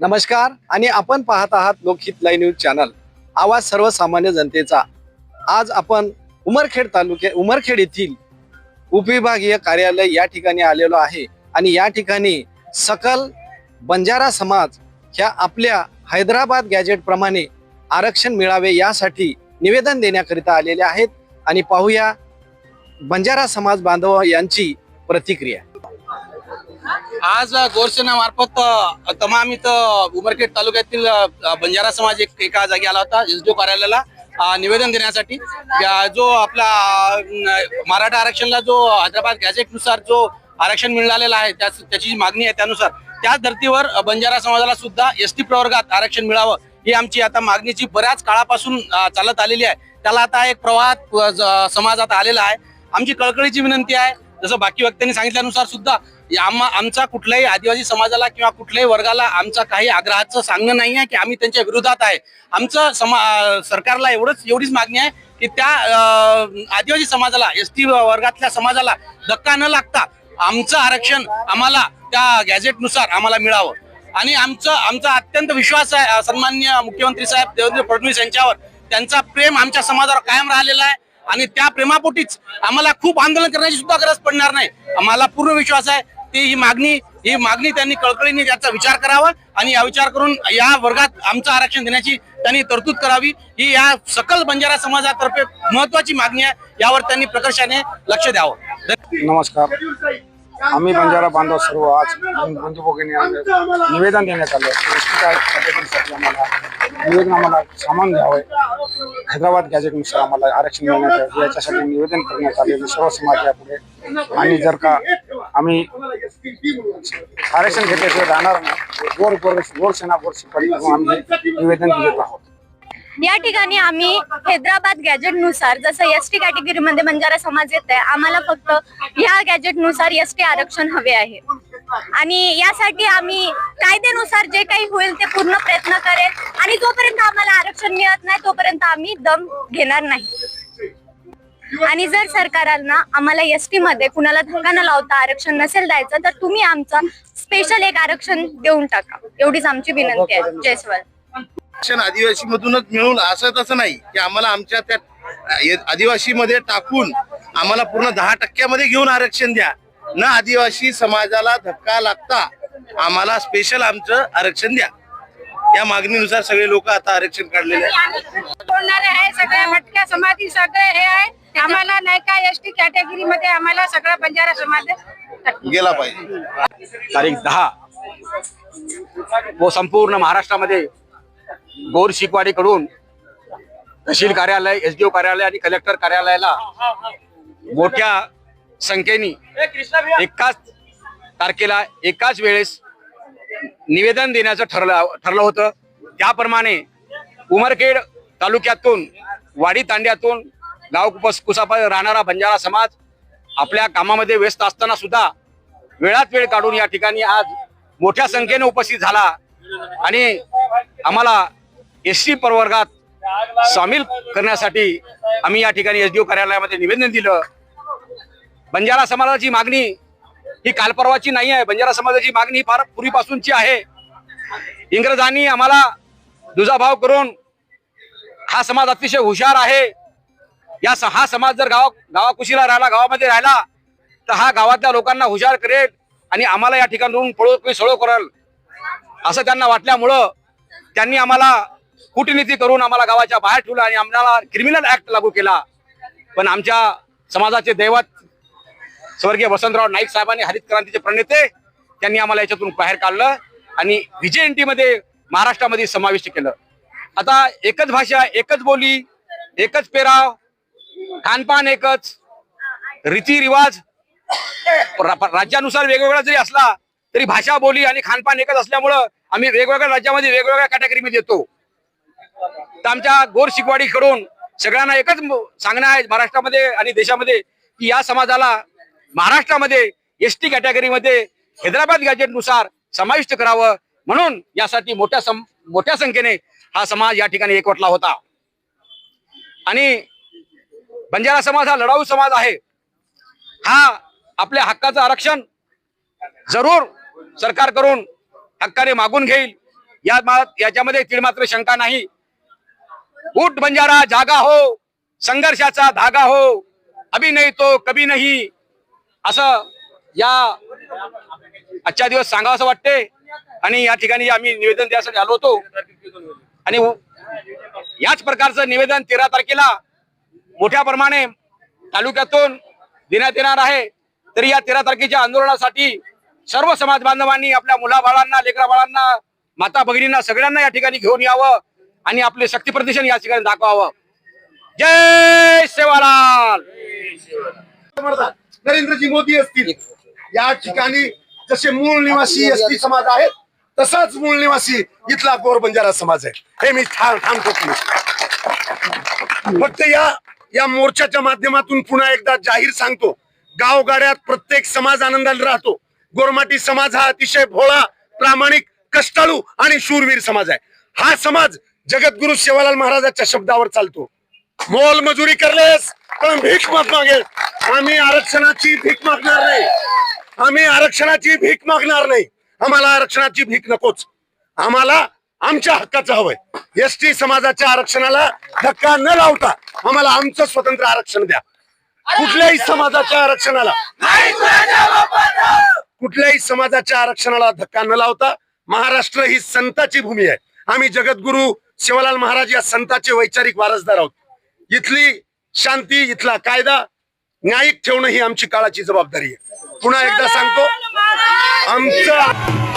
नमस्कार आणि आपण पाहत आहात लोकहित लाईव्ह न्यूज चॅनल आवाज सर्वसामान्य जनतेचा. आज आपण उमरखेड तालुक्या उमरखेड येथील उपविभागीय कार्यालय या ठिकाणी आलेलो आहे. आणि या ठिकाणी सकल बंजारा समाज ह्या आपल्या हैदराबाद गॅजेटप्रमाणे आरक्षण मिळावे यासाठी निवेदन देण्याकरिता आलेले आहेत. आणि पाहूया बंजारा समाज बांधव यांची प्रतिक्रिया. आज गोरसेनामार्फत मार्फत तमाम इथं उमरखेड तालुक्यातील बंजारा समाज एक एका जागी आला होता एसडीओ कार्यालयाला निवेदन देण्यासाठी. जो आपला मराठा आरक्षणला जो हैदराबाद गॅझेटनुसार जो आरक्षण मिळालेलं आहे त्याची जी मागणी आहे त्यानुसार त्याच धर्तीवर बंजारा समाजाला सुद्धा एस टी प्रवर्गात आरक्षण मिळावं ही आमची आता मागणीची बऱ्याच काळापासून चालत आलेली आहे. त्याला आता एक प्रवाहात समाजात आलेला आहे. आमची कळकळीची विनंती आहे जसं बाकी व्यक्तींनी सांगितल्यानुसार सुद्धा आम्हा आमचा कुठल्याही आदिवासी समाजाला किंवा कुठल्याही वर्गाला आमचा काही आग्रहाचं सांगणं नाही आहे की आम्ही त्यांच्या विरोधात आहे. आमचं समा सरकारला एवढंच एवढीच मागणी आहे की त्या आदिवासी समाजाला एस टी वर्गातल्या समाजाला धक्का न लागता आमचं आरक्षण आम्हाला त्या गॅझेटनुसार आम्हाला मिळावं. आणि आमचं आमचा अत्यंत विश्वास आहे सन्मान्य मुख्यमंत्री साहेब देवेंद्र फडणवीस यांच्यावर. त्यांचा प्रेम आमच्या समाजावर कायम राहिलेला आहे आणि त्या प्रेमापोटीच आम्हाला खूप आंदोलन करण्याची सुद्धा गरज पडणार नाही. आम्हाला पूर्ण विश्वास आहे. ती ही मागणी ही मागणी त्यांनी कळकळीने त्याचा विचार करावा आणि या विचार करून या वर्गात आमचं आरक्षण देण्याची त्यांनी तरतूद करावी. ही या सकल बंजारा समाजातर्फे महत्वाची मागणी आहे. यावर त्यांनी प्रकर्षाने लक्ष द्यावं. नमस्कार. आम्ही बंजारा बांधव सर्व आज बंधू आम्ही निवेदन देण्यात आलं. आम्हाला निवेदन आम्हाला सामान द्यावं. हैदराबाद गॅजेटनुसार आम्हाला आरक्षण मिळण्यात याच्यासाठी निवेदन करण्यात आलेलं सर्व समाजापुढे आणि जर का आम्ही आरक्षण घेतल्याशिवाय राहणार नाही. गोर गोर गोर सेना आम्ही निवेदन देत आहोत या ठिकाणी आम्ही हैदराबाद गॅजेटनुसार जसं एस टी कॅटेगरी मध्ये बंजारा समाज येत आहे आम्हाला फक्त या गॅजेटनुसार एस टी आरक्षण हवे आहे. आणि यासाठी आम्ही कायद्यानुसार जे काही होईल ते पूर्ण प्रयत्न करेल. आणि जोपर्यंत आम्हाला आरक्षण मिळत नाही तोपर्यंत आम्ही दम घेणार नाही. आणि जर सरकारला आम्हाला एस टी मध्ये कुणाला धक्का न लावता आरक्षण नसेल द्यायचं तर तुम्ही आमचं स्पेशल एक आरक्षण देऊन टाका. एवढीच आमची विनंती आहे. जयस्वाल आरक्षण आदिवासी मधूनच मिळून असं तसं नाही की आम्हाला आमच्या त्या आदिवासी मध्ये टाकून आम्हाला पूर्ण दहा टक्क्यामध्ये घेऊन आरक्षण द्या. न आदिवासी समाजाला धक्का लागता आम्हाला स्पेशल आमचं आरक्षण द्या. या मागणीनुसार सगळे लोक आता आरक्षण काढलेले आहेत. तोडणारे आहे सगळ्या भटक्या समाधी सगळे हे आहे. आम्हाला नाही का एस टी कॅटेगरी मध्ये आम्हाला सगळा बंजारा समाज गेला पाहिजे. तारीख दहा. व संपूर्ण महाराष्ट्रामध्ये गौर शिकवाडीकडून तहसील कार्यालय एसडीओ कार्यालय आणि कलेक्टर कार्यालयाला मोठ्या संख्येने एकाच तारखेला एकाच वेळेस निवेदन देण्याचं ठरलं ठरलं होतं. त्याप्रमाणे उमरखेड तालुक्यातून वाडी तांड्यातून गाव कुपस कुसापा राहणारा बंजारा समाज आपल्या कामामध्ये व्यस्त असताना सुद्धा वेळात वेळ काढून या ठिकाणी आज मोठ्या संख्येने उपस्थित झाला. आणि आम्हाला एस टी प्रवर्गात सामील करण्यासाठी आम्ही या ठिकाणी एसडीओ कार्यालयामध्ये निवेदन दिलं. बंजारा समाजाची मागणी ही कालपर्वाची नाही आहे. बंजारा समाजाची मागणी ही फार पूर्वीपासूनची आहे. इंग्रजांनी आम्हाला दुजाभाव करून हा समाज अतिशय हुशार आहे. या स- हा समाज जर गाव गावाकुशीला राहिला गावामध्ये राहिला तर हा गावातल्या लोकांना हुशार करेल आणि आम्हाला या ठिकाणून पळो सळो करेल. असं त्यांना वाटल्यामुळं त्यांनी आम्हाला कूटनीती करून आम्हाला गावाच्या बाहेर ठेवलं आणि आम्हाला क्रिमिनल ऍक्ट लागू केला. पण आमच्या समाजाचे दैवत स्वर्गीय वसंतराव नाईक साहेबांनी हरित क्रांतीचे प्रणेते त्यांनी आम्हाला याच्यातून बाहेर काढलं आणि व्हीजेएनटी मध्ये महाराष्ट्रामध्ये समाविष्ट केलं. आता एकच भाषा एकच बोली एकच पेराव खानपान एकच. रीतिरिवाज. राज्यानुसार वेगवेगळा जरी असला तरी भाषा बोली आणि खानपान एकच असल्यामुळं आम्ही वेगवेगळ्या राज्यामध्ये वेगवेगळ्या कॅटेगरीमध्ये येतो. तर आमच्या गोर शिकवाडीकडून सगळ्यांना एकच सांगणं आहे महाराष्ट्रामध्ये आणि देशामध्ये की या समाजाला महाराष्ट्रामध्ये एस टी कॅटेगरीमध्ये हैदराबाद गॅजेटनुसार समाविष्ट करावं. म्हणून यासाठी मोठ्या सम मोठ्या संख्येने हा समाज या ठिकाणी एकवटला होता. आणि बंजारा समाज हा लढाऊ समाज आहे. हा आपल्या हक्काचं आरक्षण जरूर सरकार करून हक्काने मागून घेईल. या याच्यामध्ये तीळ मात्र शंका नाही. उठ बंजारा जागा हो. संघर्षाचा धागा हो. अभी नाही तो कभी नाही. असं या आजच्या दिवस सांगावं असं वाटते. आणि या ठिकाणी आम्ही निवेदन द्यासाठी आलो होतो. आणि याच प्रकारचं निवेदन तेरा तारखेला मोठ्या प्रमाणे तालुक्यातून देण्यात येणार आहे. तरी या तेरा तारखेच्या आंदोलनासाठी सर्व समाज बांधवांनी आपल्या मुलाबाळांना लेकरा बाळांना माता भगिनींना सगळ्यांना या ठिकाणी घेऊन यावं आणि आपले शक्ती प्रदर्शन या ठिकाणी दाखवावं. जय सेवालाल! नरेंद्रजी मोदी असतील. या ठिकाणी जसे मूळ निवासी एसटी समाज आहेत तसाच मूळ निवासी इथला गोर बंजारा समाज आहे. हे मी ठाम ठाम ठोकलो फक्त या या मोर्चाच्या माध्यमातून पुन्हा एकदा जाहीर सांगतो गावगाड्यात प्रत्येक समाज आनंदाला राहतो. गोरमाटी समाज हा अतिशय भोळा प्रामाणिक कष्टाळू आणि शूरवीर समाज आहे. हा समाज जगद्गुरु सेवालाल महाराजाच्या शब्दावर चालतो. मोल मजुरी करलेस पण भीक मत मागेल. आम्ही आरक्षणाची भीक मागणार नाही. आम्ही आरक्षणाची भीक मागणार नाही. आम्हाला आरक्षणाची भीक नकोच. आम्हाला आमच्या हक्काचं हवंय. एस टी समाजाच्या आरक्षणाला धक्का न लावता आम्हाला आमचं स्वतंत्र आरक्षण द्या. कुठल्याही समाजाच्या आरक्षणाला कुठल्याही समाजाच्या आरक्षणाला धक्का न लावता महाराष्ट्र ही संताची भूमी आहे. आम्ही जगद्गुरु शिवलाल महाराज या संताचे वैचारिक वारसदार आहोत. इथली शांती इथला कायदा न्यायिक ठेवणं ही आमची काळाची जबाबदारी आहे. पुन्हा एकदा सांगतो आमचं